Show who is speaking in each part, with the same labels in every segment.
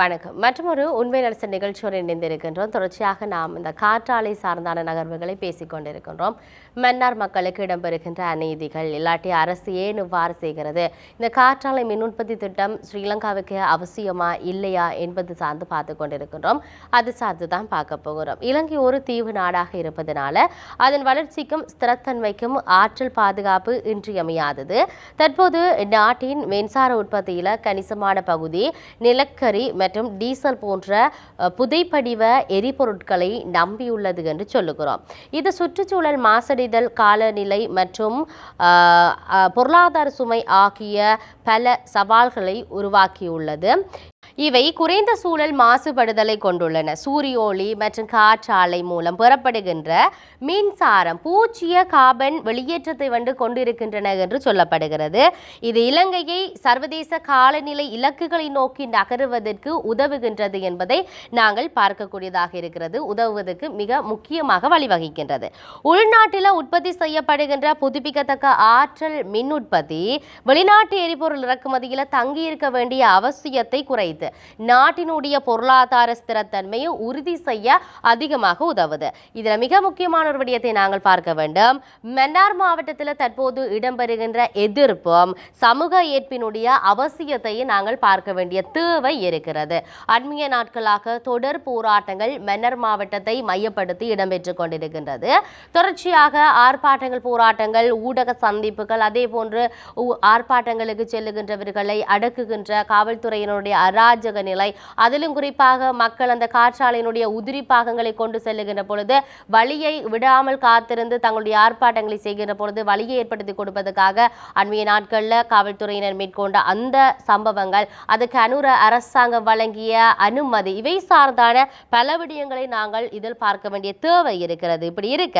Speaker 1: வணக்கம். மற்றொரு உண்மை நலச நிகழ்ச்சியோடு இணைந்திருக்கின்றோம். தொடர்ச்சியாக நாம் இந்த காற்றாலை சார்ந்தான நகர்வுகளை பேசிக் கொண்டிருக்கின்றோம். மன்னார் மக்களுக்கு இடம்பெறுகின்ற அநீதிகள் இல்லாட்டி அரசு ஏன் இவ்வாறு செய்கிறது? இந்த காற்றாலை மின் உற்பத்தி திட்டம் ஸ்ரீலங்காவுக்கு அவசியமா இல்லையா என்பது சார்ந்து பார்த்து கொண்டிருக்கின்றோம். அது சார்ந்து தான் பார்க்க போகிறோம். இலங்கை ஒரு தீவு நாடாக இருப்பதனால அதன் வளர்ச்சிக்கும் ஸ்திரத்தன்மைக்கும் ஆற்றல் பாதுகாப்பு இன்றியமையாதது. தற்போது நாட்டின் மின்சார உற்பத்தியில் கணிசமான பகுதி நிலக்கரி மற்றும் டீசல் போன்ற புதைப்படிவ எரிபொருட்களை நம்பியுள்ளது என்று சொல்லுகிறோம். இது சுற்றுச்சூழல் மாசடைதல் காலநிலை மற்றும் பொருளாதார சுமை ஆகிய பல சவால்களை உருவாக்கியுள்ளது. இவை குறைந்த சூழல் மாசுபடுதலை கொண்டுள்ளன. சூரிய ஒளி மற்றும் காற்றாலை மூலம் பெறப்படுகின்ற மின்சாரம் பூச்சிய கார்பன் வெளியேற்றத்தை வந்து கொண்டிருக்கின்றன என்று சொல்லப்படுகிறது. இது இலங்கையை சர்வதேச காலநிலை இலக்குகளை நோக்கி நகருவதற்கு உதவுகின்றது என்பதை நாங்கள் பார்க்கக்கூடியதாக இருக்கிறது. உதவுவதற்கு மிக முக்கியமாக வழிவகுக்கின்றது. உள்நாட்டில் உற்பத்தி செய்யப்படுகின்ற புதுப்பிக்கத்தக்க ஆற்றல் மின் உற்பத்தி வெளிநாட்டு எரிபொருள் இறக்குமதியில் தங்கியிருக்க வேண்டிய அவசியத்தை குறைத்து நாட்டினுடைய பொருளாதார ஸ்திரத்தன்மையை உறுதி செய்ய அதிகமாக உதவுது. இதில் மிக முக்கியமான ஒரு விடயத்தை நாங்கள் பார்க்க வேண்டும். மன்னார் மாவட்டத்தில் தற்போது இடம்பெறுகின்ற எதிர்ப்பும் சமூக ஏற்பினுடைய அவசியத்தையும் நாங்கள் பார்க்க வேண்டிய தேவை இருக்கிறது. அண்மைய நாட்களாக தொடர் போராட்டங்கள் மன்னர் மாவட்டத்தை மையப்படுத்தி இடம்பெற்று கொண்டிருக்கின்றது. தொடர்ச்சியாக ஆர்ப்பாட்டங்கள் போராட்டங்கள் ஊடக சந்திப்புகள் அதே போன்று ஆர்ப்பாட்டங்களுக்கு செல்லுகின்றவர்களை அடக்குகின்ற காவல்துறையினுடைய அராஜக நிலை. அதிலும் குறிப்பாக மக்கள் அந்த காற்றாலையினுடைய உதிரி பாகங்களை கொண்டு செல்லுகின்ற பொழுது வழியை விடாமல் காத்திருந்து தங்களுடைய ஆர்ப்பாட்டங்களை செய்கின்ற பொழுது வழியை ஏற்படுத்தி கொடுப்பதற்காக அண்மைய நாட்களில் காவல்துறையினர் மேற்கொண்ட அந்த சம்பவங்கள் அதுக்கு அனுர அரசாங்கம் வழங்கிய அனுமதி இவை சார்ந்தான பல விடயங்களை நாங்கள் இதில் பார்க்க வேண்டிய தேவை இருக்கிறது. இப்படி இருக்க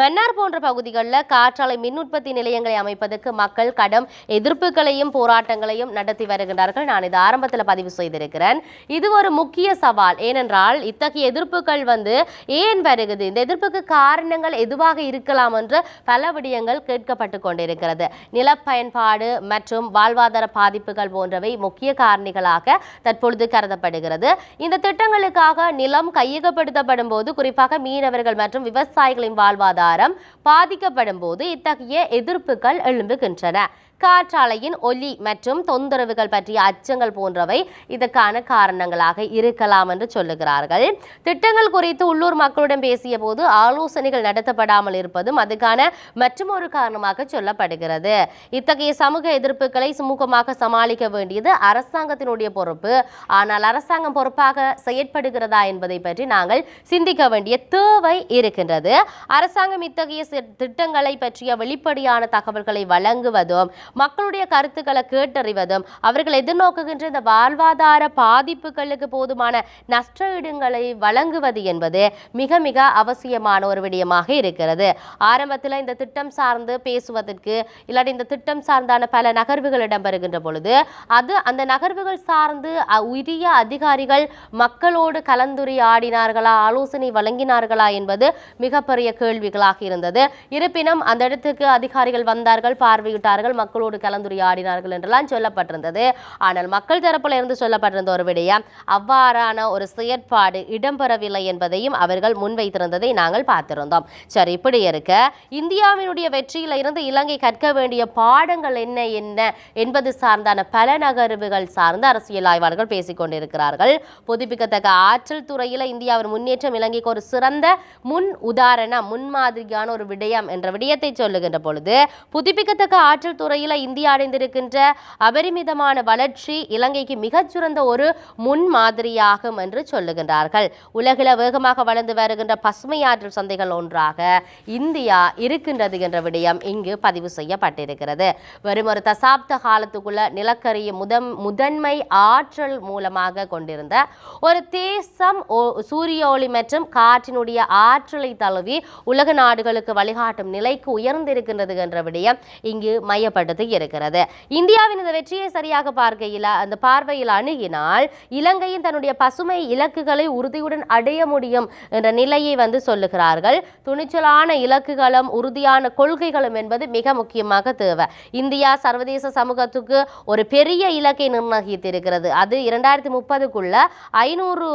Speaker 1: மன்னார் போன்ற பகுதிகளில் காற்றாலை மின் உற்பத்தி நிலையங்களை அமைப்பதற்கு மக்கள் கடும் எதிர்ப்புகளையும் போராட்டங்களையும் நடத்தி வருகின்றார்கள். நான் இது ஆரம்பத்தில் பதிவு செய்திருக்கிறேன். இது ஒரு முக்கிய சவால். ஏனென்றால் இத்தகைய எதிர்ப்புகள் வந்து ஏன் வருகுது? இந்த எதிர்ப்புக்கு காரணங்கள் எதுவாக இருக்கலாம் என்று பல விடயங்கள் கேட்கப்பட்டு கொண்டிருக்கிறது. நிலப்பயன்பாடு மற்றும் வாழ்வாதார பாதிப்புகள் போன்றவை முக்கிய காரணிகளாக தற்பொழுது கருதப்படுகிறது. இந்த திட்டங்களுக்காக நிலம் கையகப்படுத்தப்படும் போது குறிப்பாக மீனவர்கள் மற்றும் விவசாயிகளின் வாழ்வாதாரம் பாதிக்கப்படும் போது இத்தகைய எதிர்ப்புகள் எழும்புகின்றன. காற்றாலையின் ஒலி மற்றும் தொந்தரவுகள் பற்றிய அச்சங்கள் போன்றவை இதற்கான காரணங்களாக இருக்கலாம் என்று சொல்லுகிறார்கள். திட்டங்கள் குறித்து உள்ளூர் மக்களுடன் பேசிய போது ஆலோசனைகள் நடத்தப்படாமல் இருப்பதும் அதுக்கான மற்றொரு காரணமாக சொல்லப்படுகிறது. இத்தகைய சமூக எதிர்ப்புகளை சுமூகமாக சமாளிக்க வேண்டியது அரசாங்கத்தினுடைய பொறுப்பு. ஆனால் அரசாங்கம் பொறுப்பாக செயற்படுகிறதா என்பதை பற்றி நாங்கள் சிந்திக்க வேண்டிய தேவை இருக்கின்றது. அரசாங்கம் இத்தகைய திட்டங்களை பற்றிய வெளிப்படையான தகவல்களை வழங்குவதும் மக்களுடைய கருத்துக்களை கேட்டறிவதும் அவர்கள் எதிர்நோக்குகின்ற இந்த வாழ்வாதார பாதிப்புகளுக்கு போதுமான நஷ்டஈடுங்களை வழங்குவது என்பது மிக மிக அவசியமான ஒரு விடயமாக இருக்கிறது. ஆரம்பத்தில் இந்த திட்டம் சார்ந்து பேசுவதற்கு இல்லாட்டி இந்த திட்டம் சார்ந்தான பல நகர்வுகள் இடம்பெறுகின்ற பொழுது அது அந்த நகர்வுகள் சார்ந்து அ, உரிய அதிகாரிகள் மக்களோடு கலந்துரையாடினார்களா ஆலோசனை வழங்கினார்களா என்பது மிகப்பெரிய கேள்விகளாக இருந்தது. இருப்பினும் அந்த இடத்துக்கு அதிகாரிகள் வந்தார்கள் பார்வையிட்டார்கள் மக்களோடு கலந்துரையாடினார்கள் என்றெல்லாம் சொல்லப்பட்டிருந்தது. ஆனால் மக்கள் தரப்பில் இருந்து சொல்லப்பட்டிருந்த ஒரு விடயம் அவ்வாறான ஒரு செயற்பாடு இடம்பெறவில்லை என்பதையும் அவர்கள் முன்வைத்திருந்ததை நாங்கள் பார்த்திருந்தோம். சரி இப்படி இருக்க இந்தியாவினுடைய வெற்றியில இருந்து இலங்கை கற்க வேண்டிய பாடங்கள் என்ன என்ன என்பது சார்ந்தான பல நகர்வுகள் சார்ந்து அரசியல் ஆய்வாளர்கள் பேசிக்கொண்டிருக்கிறார்கள் புதுப்பிக்கத்தக்க ஆற்றல் துறையில் இந்தியாவின் முன்னேற்றம் இலங்கைக்கு ஒரு சிறந்த முன் உதாரணம் முன்மாதிரியான ஒரு விடயம் என்ற விடயத்தை சொல்லுகின்ற பொழுது புதுப்பிக்கத்தக்க ஆற்றல் துறையில் இந்தியா அடைந்திருக்கின்ற அபரிமிதமான வளர்ச்சி இலங்கைக்கு மிகச்சிறந்த ஒரு முன் மாதிரியாகும் என்று சொல்லுகின்றார்கள். உலகில் வேகமாக வளர்ந்து வருகின்ற பசுமை ஆற்றல் சந்தைகள் ஒன்றாக இந்தியா இருக்கின்றது என்ற விடயம் இங்கு பதிவு செய்யப்பட்டிருக்கிறது. வெறும் ஒரு தசாப்த காலத்துக்குள்ள நிலக்கரியை முதன் முதன்மை ஆற்றல் மூலமாக கொண்டிருந்த ஒரு தேசம் ஓ- சூரிய ஒளி மற்றும் காற்றினுடைய ஆற்றலை தழுவி உலக நாடுகளுக்கு வழிகாட்டும் நிலைக்கு உயர்ந்திருக்கின்றது என்ற விடயம் இங்கு மையப்படுத்த இருக்கிறது இந்தியாவின் இந்த வெற்றியை சரியாக பார்க்கையில் அந்த பார்வையில் அணுகினால் இலங்கையின் தன்னுடைய பசுமை இலக்குகளை உறுதியுடன் அடைய முடியும் என்ற நிலையை வந்து சொல்லுகிறார்கள். துணிச்சலான இலக்குகளும் உறுதியான கொள்கைகளும் என்பது மிக முக்கியமாக தேவை. இந்தியா சர்வதேச சமூகத்துக்கு ஒரு பெரிய இலக்கை நிர்ணயித்திருக்கிறது. அது இரண்டாயிரத்தி முப்பதுக்குள்ள ஐநூறு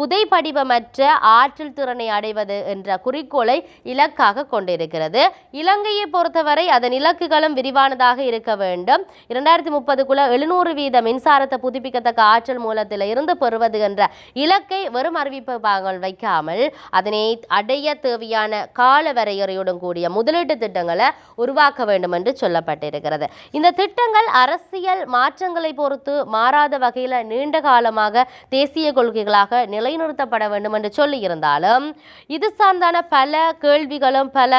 Speaker 1: புதைப்படிவமற்ற ஆற்றல் திறனை அடைவது என்ற குறிக்கோளை இலக்காக கொண்டிருக்கிறது. இலங்கையை பொறுத்தவரை அதன் இலக்குகளும் விரிவான விரிவானதாக இருக்க வேண்டும். இரண்டாயிரத்தி முப்பதுக்குள்ள எழுநூறு வீத மின்சாரத்தை புதுப்பிக்கத்தக்க ஆற்றல் மூலத்தில் இருந்து பெறுவது என்ற இலக்கை வெறும் அறிவிப்பு பாகங்கள் வைக்காமல் அதனை அடைய தேவையான கால வரையறையுடன் கூடிய முதலீட்டு திட்டங்களை உருவாக்க வேண்டும் என்று சொல்லப்பட்டிருக்கிறது. இந்த திட்டங்கள் அரசியல் மாற்றங்களை பொறுத்து மாறாத வகையில் நீண்ட காலமாக தேசிய கொள்கைகளாக நிலைநிறுத்தப்பட வேண்டும் என்று சொல்லியிருந்தாலும் இது சார்ந்தான பல கேள்விகளும் பல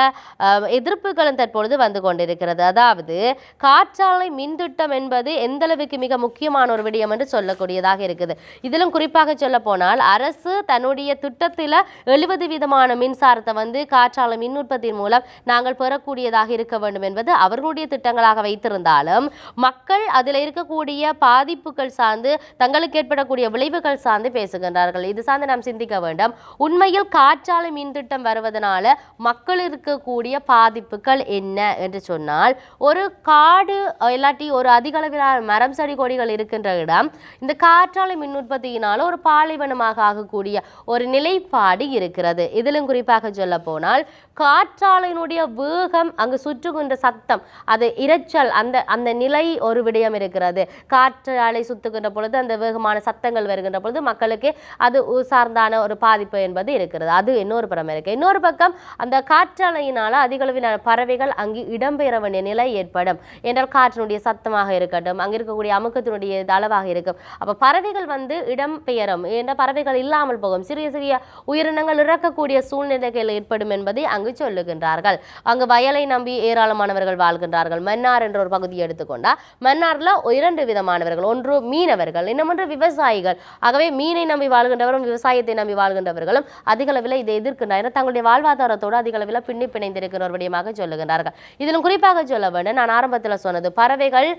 Speaker 1: எதிர்ப்புகளும் தற்பொழுது வந்து கொண்டிருக்கிறது. அதாவது காற்றாலை மின் திட்டம் என்பது எந்தளவுக்கு மிக முக்கியமான ஒரு விடயம் என்று சொல்லக்கூடியதாக இருக்குது. இதிலும் குறிப்பாக சொல்ல போனால் அரசு தன்னுடைய திட்டத்தில் எழுபது விதமான மின்சாரத்தை வந்து காற்றாலை மின் உற்பத்தியின் மூலம் நாங்கள் பெறக்கூடியதாக இருக்க வேண்டும் என்பது அவர்களுடைய திட்டங்களாக வைத்திருந்தாலும் மக்கள் அதில் இருக்கக்கூடிய பாதிப்புகள் சார்ந்து தங்களுக்கு ஏற்படக்கூடிய விளைவுகள் சார்ந்து பேசுகின்றார்கள். இது சார்ந்து நாம் சிந்திக்க வேண்டும். உண்மையில் காற்றாலை மின் திட்டம் வருவதனால மக்கள் இருக்கக்கூடிய பாதிப்புகள் என்ன? என்று சொன்னால் ஒரு காடு இல்லாட்டி ஒரு அதிக அளவிலான மரம் செடி கொடிகள் இருக்கின்ற இடம் இந்த காற்றாலை மின் உற்பத்தியினால் ஒரு பாலைவனமாக ஆகக்கூடிய ஒரு நிலைப்பாடு இருக்கிறது. இதிலும் குறிப்பாக சொல்ல போனால் காற்றாலையினுடைய வேகம் அங்கு சுற்றுகின்ற சத்தம் அது இரைச்சல் அந்த அந்த நிலை ஒரு விடயம் இருக்கிறது. காற்றாலை சுத்துகின்ற பொழுது அந்த வேகமான சத்தங்கள் வருகின்ற பொழுது மக்களுக்கு அது சார்ந்தான ஒரு பாதிப்பு என்பது இருக்கிறது. அது இன்னொரு புறம் இருக்கு. இன்னொரு பக்கம் அந்த காற்றாலையினால் அதிகளவிலான பறவைகள் அங்கு இடம்பெற வேண்டிய நிலை ஏற்படும். என்றால் காற்றினுடைய சத்தமாக இருக்கட்டும். அங்கே இருக்கக்கூடிய அமுக்கத்தினுடைய அளவாக இருக்கும். அப்போ பறவைகள் வந்து இடம் பெயரும். என்ற பறவைகள் இல்லாமல் போகும். சிறிய சிறிய உயிரினங்கள் இறக்கக்கூடிய சூழ்நிலைகள் ஏற்படும் என்பதை அங்கு சொல்லுகின்றார்கள். அங்கு வயலை நம்பி ஏராளமானவர்கள் வாழ்கின்றார்கள். மன்னார் என்ற ஒரு பகுதியை எடுத்துக்கொண்டா மன்னாரில் இரண்டு விதமானவர்கள். ஒன்று மீனவர்கள் இன்னமொன்று விவசாயிகள். ஆகவே மீனை நம்பி வாழ்கின்றவரும் விவசாயத்தை நம்பி வாழ்கின்றவர்களும் அதிக அளவில் இதை எதிர்க்கின்றனர். தங்களுடைய வாழ்வாதாரத்தோடு அதிக அளவில் பின்னி பிணைந்திருக்கிற ஒரு விடயமாக சொல்லுகின்றார்கள். இதிலும் குறிப்பாக சொல்ல வேண்டும் நான் ஆரம்பத்தில் சொன்னது. பறவைகள்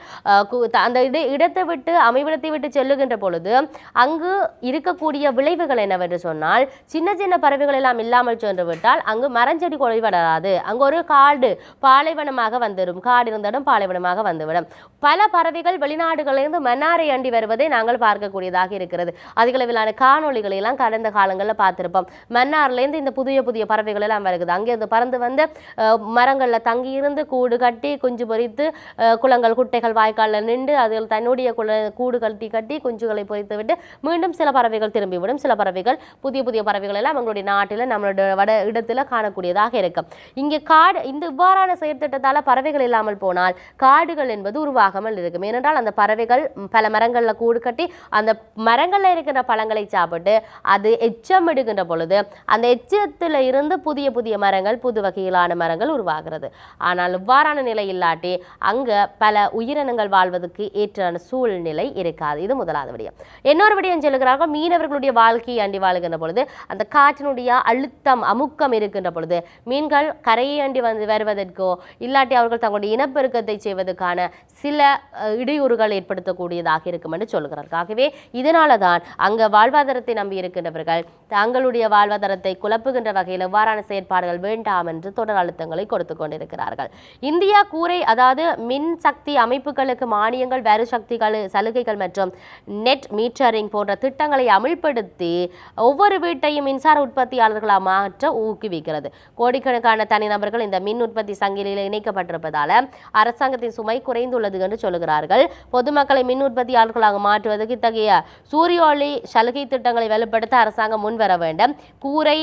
Speaker 1: கு- த- அந்த இட இடத்தை விட்டு அமைவிடத்தை விட்டு செல்லுகின்ற பொழுது அங்கு இருக்கக்கூடிய விளைவுகள் என்னவென்று சொன்னால் சின்ன சின்ன பறவைகள் எல்லாம் இல்லாமல் சென்று விட்டால் அங்கு மரஞ்செடி கொலை வளராது அங்கு ஒரு காடு பாலைவனமாக வந்துடும் காடு இருந்தடும் பாலைவனமாக வந்துவிடும். பல பறவைகள் வெளிநாடுகளிலிருந்து மன்னாரை அண்டி வருவதை நாங்கள் பார்க்கக்கூடியதாக இருக்கிறது. அதிக அளவிலான எல்லாம் கடந்த காலங்களில் பார்த்திருப்போம். மன்னார்லேருந்து இந்த புதிய புதிய பறவைகள் எல்லாம் வருகிறது அங்கே இருந்து பறந்து வந்து மரங்களில் தங்கி இருந்து கூடு கட்டி குஞ்சு பொறி பொறித்து குளங்கள் குட்டைகள் வாய்க்காலில் நின்று அதில் தன்னுடைய குல கூடு கட்டி கட்டி குஞ்சுகளை பொரித்து விட்டு மீண்டும் சில பறவைகள் திரும்பிவிடும். சில பறவைகள் புதிய புதிய பறவைகள் எல்லாம் நம்மளுடைய நாட்டில் நம்மளோட வட இடத்துல காணக்கூடியதாக இருக்கும். இங்கே காடு இந்த இவ்வாறான செயற்திட்டத்தால் பறவைகள் இல்லாமல் போனால் காடுகள் என்பது உருவாகாமல் இருக்கும். ஏனென்றால் அந்த பறவைகள் பல மரங்களில் கூடு கட்டி அந்த மரங்களில் இருக்கின்ற பழங்களை சாப்பிட்டு அது எச்சம் எடுக்கின்ற பொழுது அந்த எச்சத்தில் இருந்து புதிய புதிய மரங்கள் புது வகையிலான மரங்கள் உருவாகிறது. ஆனால் இவ்வாறான நிலை இல்லாட்டி அங்க பல உயிரினங்கள் வாழ்வதற்கு ஏற்றான சூழ்நிலை இருக்காது. இது முதலாவது விடயம். இன்னொரு விடயம் சொல்லுகிறாங்க மீனவர்களுடைய வாழ்க்கையை அண்டி வாழுகின்ற பொழுது அந்த காற்றினுடைய அழுத்தம் அமுக்கம் இருக்கின்ற பொழுது மீன்கள் கரையை அண்டி வந்து வருவதற்கோ இல்லாட்டி அவர்கள் தங்களுடைய இனப்பெருக்கத்தை செய்வதற்கான சில இடையூறுகள் ஏற்படுத்தக்கூடியதாக இருக்கும் என்று சொல்கிறார்கள். ஆகவே இதனால தான் அங்க வாழ்வாதாரத்தை நம்பி இருக்கின்றவர்கள் தங்களுடைய வாழ்வாதாரத்தை குழப்புகின்ற வகையில் எவ்வாறான செயற்பாடுகள் வேண்டாம் என்று தொடர் அழுத்தங்களை கொடுத்து கொண்டிருக்கிறார்கள். இந்தியா கூரை அதாவது மின் சக்தி அமைப்புகளுக்கு மானியங்கள் வேறு சக்திகள் சலுகைகள் மற்றும் நெட் மீட்டரிங் போன்ற திட்டங்களை அமல்படுத்தி ஒவ்வொரு வீட்டையும் மின்சார உற்பத்தியாளர்களாக மாற்ற ஊக்குவிக்கிறது. கோடிக்கணக்கான தனிநபர்கள் இந்த மின் உற்பத்தி சங்கிலியில் இணைக்கப்பட்டிருப்பதால் அரசாங்கத்தின் சுமை குறைந்துள்ளது என்று சொல்லுகிறார்கள். பொதுமக்களை மின் உற்பத்தியாளர்களாக மாற்றுவதற்கு இத்தகைய சூரிய ஒளி சலுகை திட்டங்களை வலுப்படுத்த அரசாங்கம் முன்வர வேண்டும். கூரை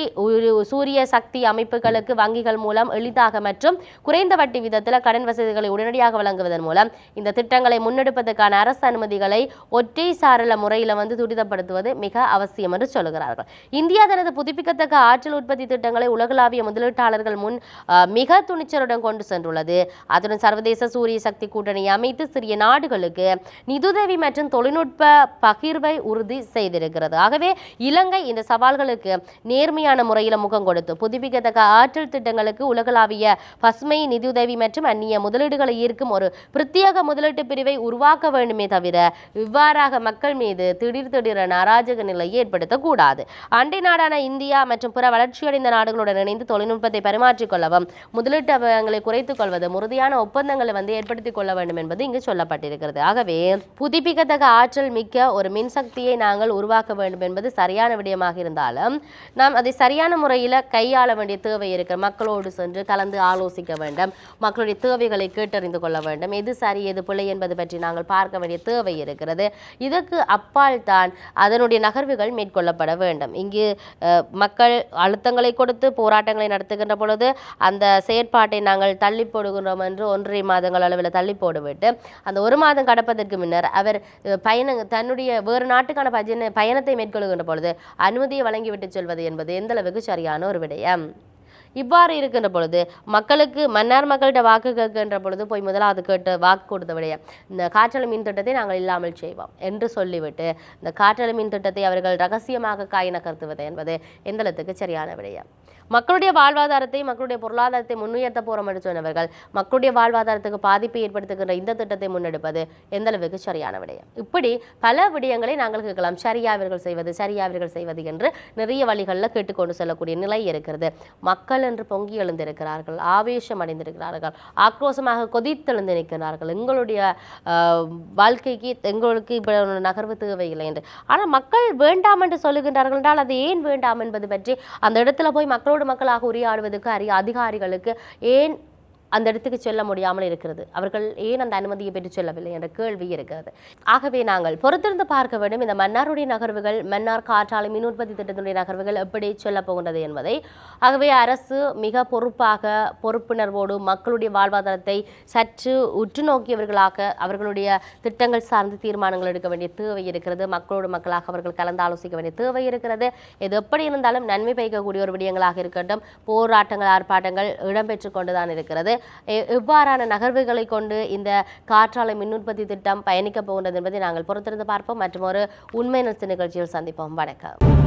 Speaker 1: சூரிய சக்தி அமைப்புகளுக்கு வங்கிகள் மூலம் எளிதாக மற்றும் குறைந்த வட்டி விதத்தில் கடன் வசதிகளை உடனடியாக வழங்குவதன் மூலம் இந்த திட்டங்களை முன்னெடுப்பதற்கான அரசு அனுமதிகளை ஒற்றை சாரல முறையில் வந்து துரிதப்படுத்துவது மிக அவசியம் என்று சொல்லுகிறார்கள். இந்தியா தனது புதுப்பிக்கத்தக்க ஆற்றல் உற்பத்தி திட்டங்களை உலகளாவிய முதலீட்டாளர்கள் முன் மிக துணிச்சலுடன் கொண்டு சென்றுள்ளது. அதுடன் சர்வதேச சூரிய சக்தி கூட்டணி அமைத்து சிறிய நாடுகளுக்கு நிதுதவி மற்றும் தொழில்நுட்ப பகிர்வை உறுதி செய்திருக்கிறது. ஆகவே இலங்கை இந்த சவால்களுக்கு நேர்மையான முறையில் முகம் கொடுத்து புதுப்பிக்கத்தக்க ஆற்றல் திட்டங்களுக்கு உலகளாவிய பசுமை நிதியுதவி மற்றும் அந்நிய முதலீடுகளை ஈர்க்கும் ஒரு பிரத்யேக முதலீட்டு பிரிவை உருவாக்க வேண்டுமே தவிர இவ்வாறாக மக்கள் மீது திடீர் திடீரென அராஜக நிலையை ஏற்படுத்தக்கூடாது. அண்டை நாடான இந்தியா மற்றும் பிற வளர்ச்சியடைந்த நாடுகளுடன் இணைந்து தொழில்நுட்பத்தை பரிமாற்றிக் கொள்ளவும் முதலீட்டு அபாயங்களை குறைத்துக் கொள்வது உறுதியான ஒப்பந்தங்களை வந்து ஏற்படுத்திக் கொள்ள வேண்டும் என்பது இங்கு சொல்லப்பட்டிருக்கிறது. ஆகவே புதுப்பிக்கத்தக்க ஆற்றல் மிக்க ஒரு மின்சக்தியை நாங்கள் உருவாக்க வேண்டும் என்பது சரியான விடயமாக இருந்தாலும் நாம் அதை சரியான முறையில் கையாள வேண்டிய தேவை இருக்கிற மக்களோடு சென்று கலந்து ஆலோசிக்க வேண்டும். மக்களுடைய தேவைகளை கேட்டறிந்து கொள்ள வேண்டும். எது சரி எது பிழை என்பது பற்றி நாங்கள் பார்க்க வேண்டிய தேவை இருக்கிறது. இதற்கு அப்பால் தான் அதனுடைய நகர்வுகள் மேற்கொள்ளப்பட வேண்டும். இங்கு மக்கள் அழுத்தங்களை கொடுத்து போராட்டங்களை நடத்துகின்ற பொழுது அந்த செயற்பாட்டை நாங்கள் தள்ளி போடுகின்றோம் என்று ஒன்றரை மாதங்கள் அளவில் தள்ளி போட்டுவிட்டு அந்த ஒரு மாதம் கடப்பதற்கு முன்னர் அவர் அஹ், பயண தன்னுடைய வேறு நாட்டுக்கான பஜனை பயணத்தை மேற்கொள்கின்ற பொழுது அனுமதியை வழங்கிவிட்டு செல்வது என்பது எந்த அளவுக்கு சரியான ஒரு விடயம்? இவ்வாறு இருக்கின்ற பொழுது மக்களுக்கு மன்னார் மக்கள்கிட்ட வாக்கு கேட்கின்ற பொழுது போய் முதலாவது கேட்டு வாக்கு கொடுத்த விடயம் இந்த காற்றலை மின் திட்டத்தை நாங்கள் இல்லாமல் செய்வோம் என்று சொல்லிவிட்டு இந்த காற்றலை மின் திட்டத்தை அவர்கள் ரகசியமாக காயின கருத்துவது என்பது எந்தளத்துக்கு சரியான விடயம். மக்களுடைய வாழ்வாதாரத்தை மக்களுடைய பொருளாதாரத்தை முன்னுயர்த்த போறோம் என்று சொன்னவர்கள் மக்களுடைய வாழ்வாதாரத்துக்கு பாதிப்பை ஏற்படுத்துகின்ற இந்த திட்டத்தை முன்னெடுப்பது எந்த அளவுக்கு சரியான விடயம்? இப்படி பல விடயங்களை நாங்கள் கேட்கலாம். சரியா இவர்கள் செய்வது சரியா இவர்கள் செய்வது என்று நிறைய வழிகளில் கேட்டுக்கொண்டு செல்லக்கூடிய நிலை இருக்கிறது. மக்கள் என்று பொங்கி எழுந்திருக்கிறார்கள் ஆவேசம் அடைந்திருக்கிறார்கள் ஆக்ரோஷமாக கொதித்தெழுந்து நிற்கிறார்கள். எங்களுடைய வாழ்க்கைக்கு எங்களுக்கு இப்போ நகர்வு தேவையில்லை என்று. ஆனால் மக்கள் வேண்டாம் என்று சொல்லுகின்றார்கள் என்றால் அது ஏன் வேண்டாம் என்பது பற்றி அந்த இடத்துல போய் மக்களோட மக்களாக உரையாடுவதற்கு அரிய அதிகாரிகளுக்கு ஏன் அந்த இடத்துக்கு செல்ல முடியாமல் இருக்கிறது. அவர்கள் ஏன் அந்த அனுமதியை பெற்று செல்லவில்லை என்ற கேள்வி இருக்கிறது. ஆகவே நாங்கள் பொறுத்திருந்து பார்க்க வேண்டும் இந்த மன்னாருடைய நகர்வுகள் மன்னார் காற்றாலை மின் உற்பத்தி திட்டத்தினுடைய நகர்வுகள் எப்படி செல்லப் போகின்றது என்பதை. ஆகவே அரசு மிக பொறுப்பாக பொறுப்புணர்வோடு மக்களுடைய வாழ்வாதாரத்தை சற்று உற்று நோக்கியவர்களாக அவர்களுடைய திட்டங்கள் சார்ந்து தீர்மானங்கள் எடுக்க வேண்டிய தேவை இருக்கிறது. மக்களோடு மக்களாக அவர்கள் கலந்து ஆலோசிக்க வேண்டிய தேவை இருக்கிறது. இது எப்படி இருந்தாலும் நன்மை பயக்கக்கூடிய ஒரு விடயங்களாக இருக்கட்டும் போராட்டங்கள் ஆர்ப்பாட்டங்கள் இடம்பெற்று கொண்டுதான் இருக்கிறது. எவ்வாறான நகர்வுகளை கொண்டு இந்த காற்றாலை மின் உற்பத்தி திட்டம் பயணிக்கப் போகின்றது என்பதை நாங்கள் பொறுத்திருந்து பார்ப்போம். மற்றும் ஒரு உண்மை நிறுத்த நிகழ்ச்சியில் சந்திப்போம். வணக்கம்.